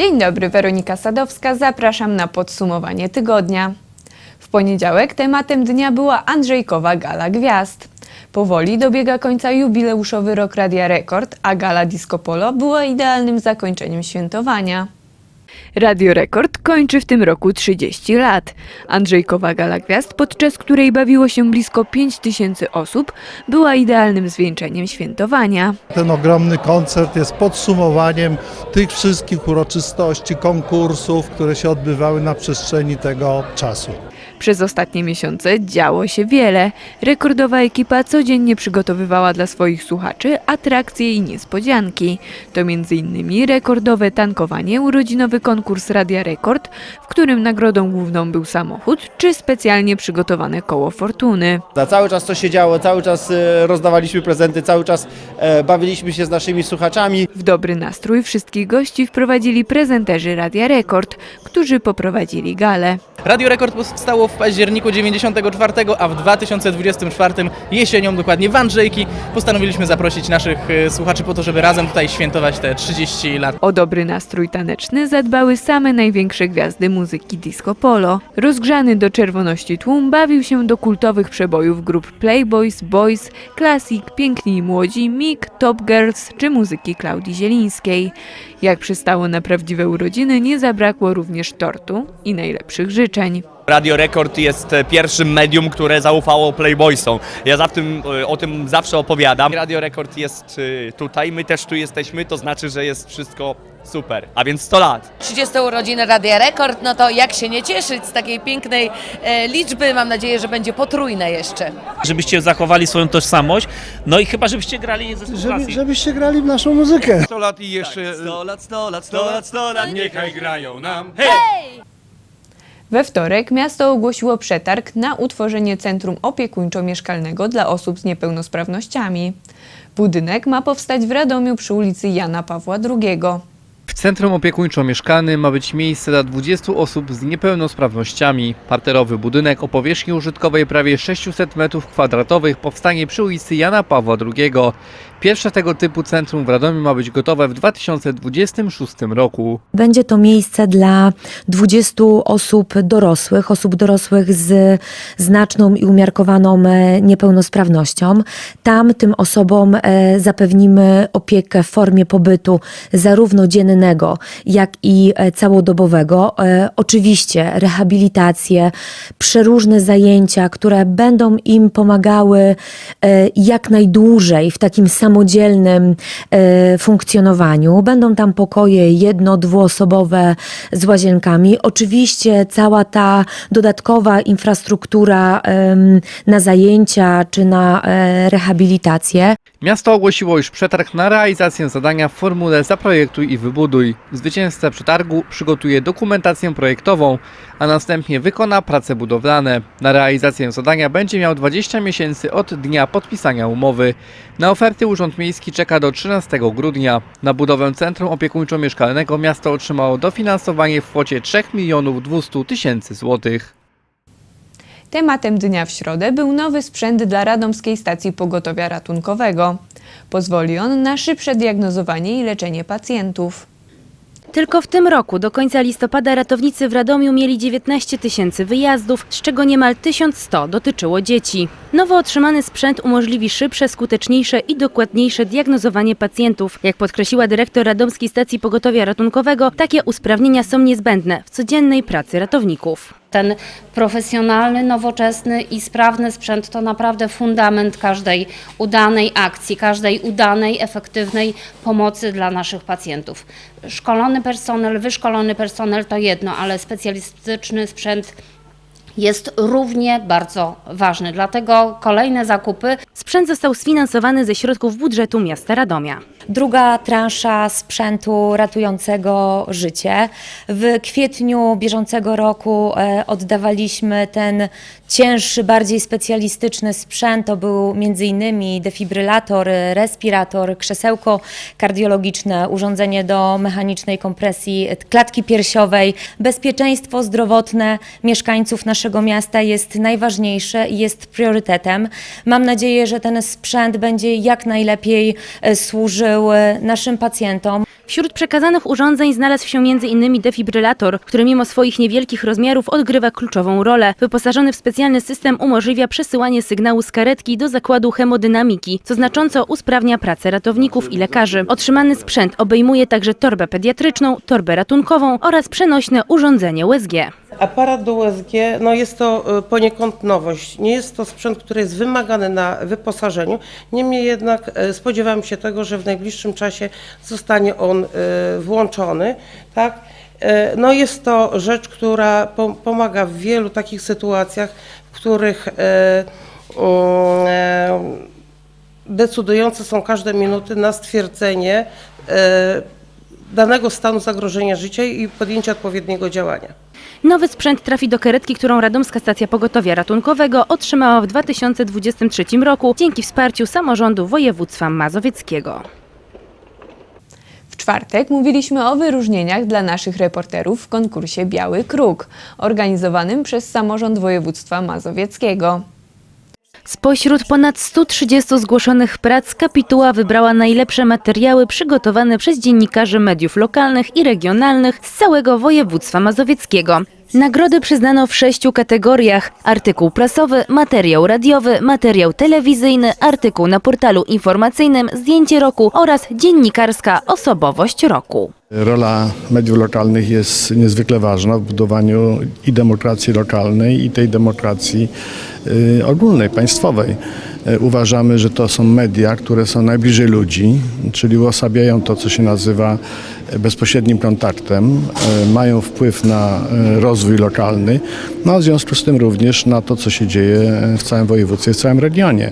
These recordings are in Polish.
Dzień dobry, Weronika Sadowska. Zapraszam na podsumowanie tygodnia. W poniedziałek tematem dnia była Andrzejkowa Gala Gwiazd. Powoli dobiega końca jubileuszowy rok Radia Rekord, a Gala Disco Polo była idealnym zakończeniem świętowania. Radio Rekord kończy w tym roku 30 lat. Andrzejkowa Gala Gwiazd, podczas której bawiło się blisko 5 tysięcy osób, była idealnym zwieńczeniem świętowania. Ten ogromny koncert jest podsumowaniem tych wszystkich uroczystości, konkursów, które się odbywały na przestrzeni tego czasu. Przez ostatnie miesiące działo się wiele. Rekordowa ekipa codziennie przygotowywała dla swoich słuchaczy atrakcje i niespodzianki. To m.in. rekordowe tankowanie, urodzinowy konkurs Radia Rekord, w którym nagrodą główną był samochód, czy specjalnie przygotowane koło fortuny. Za cały czas to się działo, cały czas e, rozdawaliśmy prezenty, cały czas e, bawiliśmy się z naszymi słuchaczami. W dobry nastrój wszystkich gości wprowadzili prezenterzy Radia Rekord, którzy poprowadzili galę. Radio Rekord powstało w październiku 94, a w 2024 jesienią, dokładnie w Andrzejki, postanowiliśmy zaprosić naszych e, słuchaczy po to, żeby razem tutaj świętować te 30 lat. O dobry nastrój taneczny zadbały same największe gwiazdy muzyki disco polo. Rozgrzany do czerwoności tłum bawił się do kultowych przebojów grup Playboys, Boys, Classic, Piękni i Młodzi, Mik, Top Girls czy muzyki Klaudii Zielińskiej. Jak przystało na prawdziwe urodziny, nie zabrakło również tortu i najlepszych życzeń. Radio Rekord jest e, pierwszym medium, które zaufało Playboysom. Ja za tym, e, o tym zawsze opowiadam. Radio Rekord jest e, tutaj, my też tu jesteśmy, to znaczy, że jest wszystko super. A więc 100 lat. 30 urodziny Radia Rekord, no to jak się nie cieszyć z takiej pięknej e, liczby, mam nadzieję, że będzie potrójne jeszcze. żebyście zachowali swoją tożsamość, no i chyba żebyście grali ze Żeby, żebyście grali w naszą muzykę. 100 lat i jeszcze 100 lat, 100 lat, 100 lat, 100 lat, niechaj grają nam. We wtorek miasto ogłosiło przetarg na utworzenie centrum opiekuńczo-mieszkalnego dla osób z niepełnosprawnościami. Budynek ma powstać w Radomiu przy ulicy Jana Pawła II. W centrum opiekuńczo-mieszkalnym ma być miejsce dla 20 osób z niepełnosprawnościami. Parterowy budynek o powierzchni użytkowej prawie 600 m2 powstanie przy ulicy Jana Pawła II. Pierwsze tego typu centrum w Radomiu ma być gotowe w 2026 roku. Będzie to miejsce dla 20 osób dorosłych, osób dorosłych z znaczną i umiarkowaną e, niepełnosprawnością. Tam tym osobom e, zapewnimy opiekę w formie pobytu zarówno dziennego, jak i e, całodobowego. E, Oczywiście rehabilitacje, przeróżne zajęcia, które będą im pomagały e, jak najdłużej w takim samodzielnym funkcjonowaniu. Będą tam pokoje jedno, dwuosobowe z łazienkami. Oczywiście cała ta dodatkowa infrastruktura na zajęcia czy na rehabilitację. Miasto ogłosiło już przetarg na realizację zadania w formule Zaprojektuj i wybuduj. Zwycięzca przetargu przygotuje dokumentację projektową, a następnie wykona prace budowlane. Na realizację zadania będzie miał 20 miesięcy od dnia podpisania umowy. Na oferty Urząd Miejski czeka do 13 grudnia. Na budowę centrum opiekuńczo-mieszkalnego miasto otrzymało dofinansowanie w kwocie 3 milionów 200 tysięcy złotych. Tematem dnia w środę był nowy sprzęt dla Radomskiej Stacji Pogotowia Ratunkowego. Pozwoli on na szybsze diagnozowanie i leczenie pacjentów. Tylko w tym roku do końca listopada ratownicy w Radomiu mieli 19 tysięcy wyjazdów, z czego niemal 1100 dotyczyło dzieci. Nowo otrzymany sprzęt umożliwi szybsze, skuteczniejsze i dokładniejsze diagnozowanie pacjentów. Jak podkreśliła dyrektor Radomskiej Stacji Pogotowia Ratunkowego, takie usprawnienia są niezbędne w codziennej pracy ratowników. Ten profesjonalny, nowoczesny i sprawny sprzęt to naprawdę fundament każdej udanej akcji, każdej udanej, efektywnej pomocy dla naszych pacjentów. Szkolony personel, wyszkolony personel to jedno, ale specjalistyczny sprzęt jest równie bardzo ważny. Dlatego kolejne zakupy Sprzęt został sfinansowany ze środków budżetu miasta Radomia. Druga transza sprzętu ratującego życie. W kwietniu bieżącego roku e, oddawaliśmy ten cięższy, bardziej specjalistyczny sprzęt. To był m.in. defibrylator, e, respirator, krzesełko kardiologiczne, urządzenie do mechanicznej kompresji klatki piersiowej. Bezpieczeństwo zdrowotne mieszkańców naszego miasta jest najważniejsze i jest priorytetem. Mam nadzieję, że ten sprzęt będzie jak najlepiej e, służył e, naszym pacjentom. Wśród przekazanych urządzeń znalazł się m.in. defibrylator, który mimo swoich niewielkich rozmiarów odgrywa kluczową rolę. Wyposażony w specjalny system umożliwia przesyłanie sygnału z karetki do zakładu hemodynamiki, co znacząco usprawnia pracę ratowników i lekarzy. Otrzymany sprzęt obejmuje także torbę pediatryczną, torbę ratunkową oraz przenośne urządzenie USG. Aparat do USG no jest to e, poniekąd nowość. Nie jest to sprzęt, który jest wymagany na wyposażeniu. Niemniej jednak e, spodziewam się tego, że w najbliższym czasie zostanie on e, włączony. Tak? No jest to rzecz, która po- pomaga w wielu takich sytuacjach, w których e, decydujące są każde minuty na stwierdzenie danego stanu zagrożenia życia i podjęcie odpowiedniego działania. Nowy sprzęt trafi do karetki, którą Radomska Stacja Pogotowia Ratunkowego otrzymała w 2023 roku dzięki wsparciu samorządu województwa mazowieckiego. W czwartek mówiliśmy o wyróżnieniach dla naszych reporterów w konkursie Biały Kruk, organizowanym przez samorząd województwa mazowieckiego. Spośród ponad 130 zgłoszonych prac kapituła wybrała najlepsze materiały przygotowane przez dziennikarzy mediów lokalnych i regionalnych z całego województwa mazowieckiego. Nagrody przyznano w sześciu kategoriach: artykuł prasowy, materiał radiowy, materiał telewizyjny, artykuł na portalu informacyjnym, zdjęcie roku oraz dziennikarska osobowość roku. Rola mediów lokalnych jest niezwykle ważna w budowaniu i demokracji lokalnej, i tej demokracji y, ogólnej, państwowej. Y, Uważamy, że to są media, które są najbliżej ludzi, czyli uosabiają to, co się nazywa y, bezpośrednim kontaktem, y, mają wpływ na rozwój lokalny, no a w związku z tym również na to, co się dzieje w całym województwie, w całym regionie.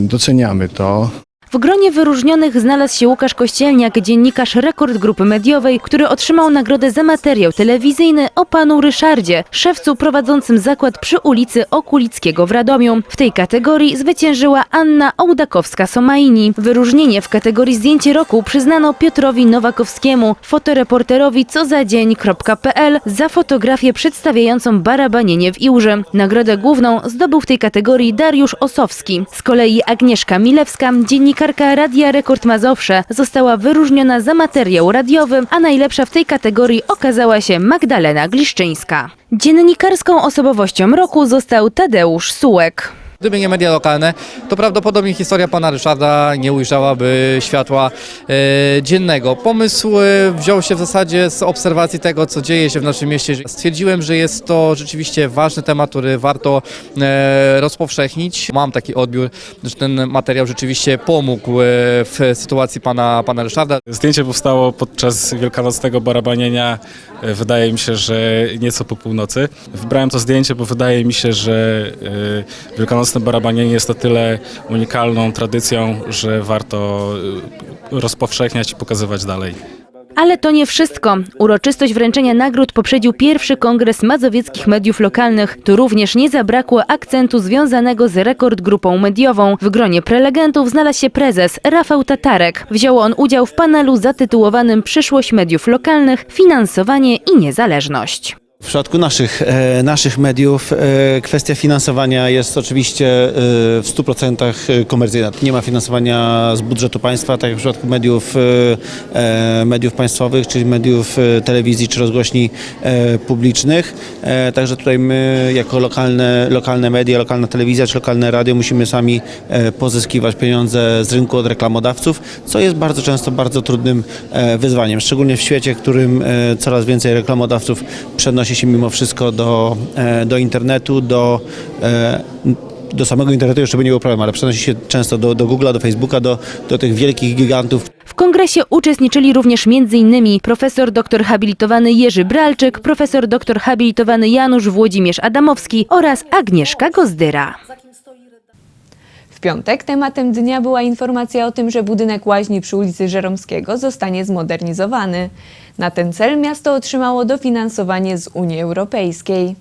Doceniamy to. W gronie wyróżnionych znalazł się Łukasz Kościelniak, dziennikarz Rekord Grupy Mediowej, który otrzymał nagrodę za materiał telewizyjny o panu Ryszardzie, szewcu prowadzącym zakład przy ulicy Okulickiego w Radomiu. W tej kategorii zwyciężyła Anna Ołdakowska-Somaini. Wyróżnienie w kategorii zdjęcie roku przyznano Piotrowi Nowakowskiemu, fotoreporterowi cozadzień.pl za fotografię przedstawiającą barabanienie w Iłże. Nagrodę główną zdobył w tej kategorii Dariusz Osowski. Z kolei Agnieszka Milewska, dziennikarka Radia Rekord Mazowsze, została wyróżniona za materiał radiowy, a najlepsza w tej kategorii okazała się Magdalena Gliszczyńska. Dziennikarską osobowością roku został Tadeusz Sułek. Gdyby nie media lokalne, to prawdopodobnie historia pana Ryszarda nie ujrzała,by światła e, dziennego. Pomysł e, wziął się w zasadzie z obserwacji tego, co dzieje się w naszym mieście. Stwierdziłem, że jest to rzeczywiście ważny temat, który warto e, rozpowszechnić. Mam taki odbiór, że ten materiał rzeczywiście pomógł e, w sytuacji pana, pana Ryszarda. Zdjęcie powstało podczas wielkanocnego barabanienia. E, Wydaje mi się, że nieco po północy. Wybrałem to zdjęcie, bo wydaje mi się, że e, wielkanocne barabanienie jest o tyle unikalną tradycją, że warto e, rozpowszechniać i pokazywać dalej. Ale to nie wszystko. Uroczystość wręczenia nagród poprzedził pierwszy kongres mazowieckich mediów lokalnych. Tu również nie zabrakło akcentu związanego z rekord grupą mediową. W gronie prelegentów znalazł się prezes Rafał Tatarek. Wziął on udział w panelu zatytułowanym Przyszłość mediów lokalnych, finansowanie i niezależność. W przypadku naszych, e, naszych mediów e, kwestia finansowania jest oczywiście e, w 100% komercyjna. Nie ma finansowania z budżetu państwa, tak jak w przypadku mediów, mediów państwowych, czyli mediów telewizji czy rozgłośni publicznych. Także tutaj my jako lokalne, lokalne media, lokalna telewizja czy lokalne radio musimy sami pozyskiwać pieniądze z rynku od reklamodawców, co jest bardzo często bardzo trudnym wyzwaniem, szczególnie w świecie, w którym coraz więcej reklamodawców przenosi się mimo wszystko do, e, do internetu, do, e, do samego internetu jeszcze by nie było problem, ale przenosi się często do, do Google'a, do Facebooka, do, do tych wielkich gigantów, W kongresie uczestniczyli również m.in. profesor doktor habilitowany Jerzy Bralczyk, profesor doktor habilitowany Janusz Włodzimierz Adamowski oraz Agnieszka Gozdyra. Piątek tematem dnia była informacja o tym, że budynek łaźni przy ulicy Żeromskiego zostanie zmodernizowany. Na ten cel miasto otrzymało dofinansowanie z Unii Europejskiej.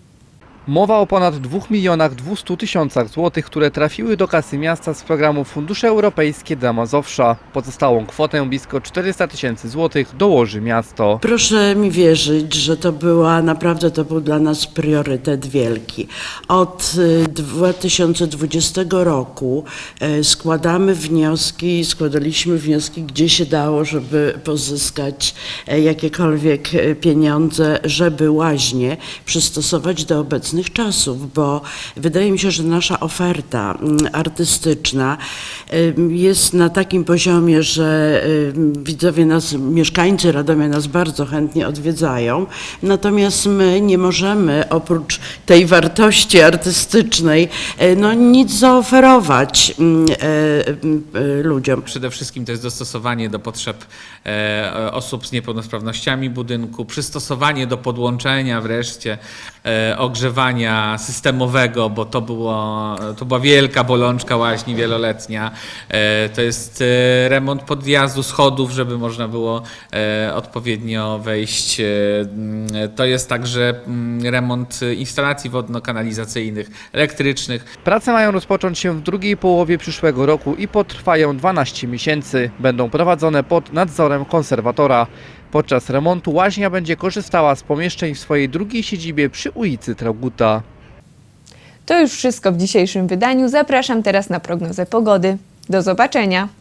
Mowa o ponad 2 milionach 200 tysiącach złotych, które trafiły do kasy miasta z programu Fundusze Europejskie dla Mazowsza. Pozostałą kwotę blisko 400 tysięcy złotych dołoży miasto. Proszę mi wierzyć, że to była naprawdę to był dla nas priorytet wielki. Od y, 2020 roku y, składamy wnioski, składaliśmy wnioski, gdzie się dało, żeby pozyskać e, jakiekolwiek pieniądze, żeby łaźnie przystosować do obecnych czasów, bo wydaje mi się, że nasza oferta mm, artystyczna jest na takim poziomie, że widzowie nas, mieszkańcy Radomia nas bardzo chętnie odwiedzają, natomiast my nie możemy oprócz tej wartości artystycznej e, no, nic zaoferować mm, e, e, ludziom. Przede wszystkim to jest dostosowanie do potrzeb osób z niepełnosprawnościami budynku, przystosowanie do podłączenia wreszcie, e, systemowego, bo to, było, to była wielka bolączka łaźni wieloletnia. E, to jest e, remont podjazdu, schodów, żeby można było e, odpowiednio wejść. Mm, to jest także mm, remont instalacji wodno-kanalizacyjnych, elektrycznych. Prace mają rozpocząć się w drugiej połowie przyszłego roku i potrwają 12 miesięcy. Będą prowadzone pod nadzorem konserwatora. Podczas remontu łaźnia będzie korzystała z pomieszczeń w swojej drugiej siedzibie przy ulicy Trauguta. To już wszystko w dzisiejszym wydaniu. Zapraszam teraz na prognozę pogody. Do zobaczenia!